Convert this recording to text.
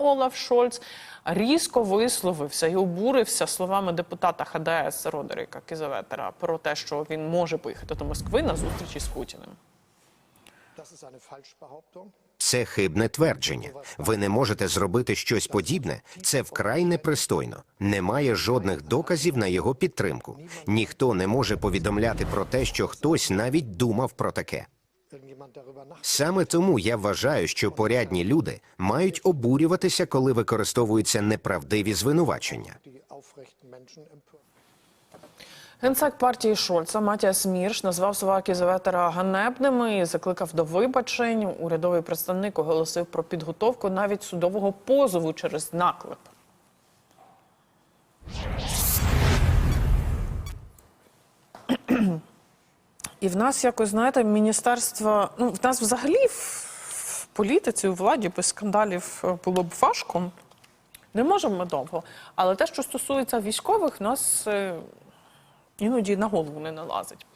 Олаф Шольц різко висловився і обурився словами депутата ХДС Родерика Кізаветера про те, що він може поїхати до Москви на зустрічі з Путіним. Це хибне твердження. Ви не можете зробити щось подібне. Це вкрай непристойно. Немає жодних доказів на його підтримку. Ніхто не може повідомляти про те, що хтось навіть думав про таке. Саме тому я вважаю, що порядні люди мають обурюватися, коли використовуються неправдиві звинувачення. Генсек партії Шольца Матіас Мірш назвав слова Кізаветера ганебними і закликав до вибачень. Урядовий представник оголосив про підготовку навіть судового позову через наклеп. І в нас якось, знаєте, міністерство. Ну, в нас взагалі в, політиці, у владі без скандалів е, було б важко. Не можемо ми довго. Але те, що стосується військових, нас е, іноді на голову не налазить.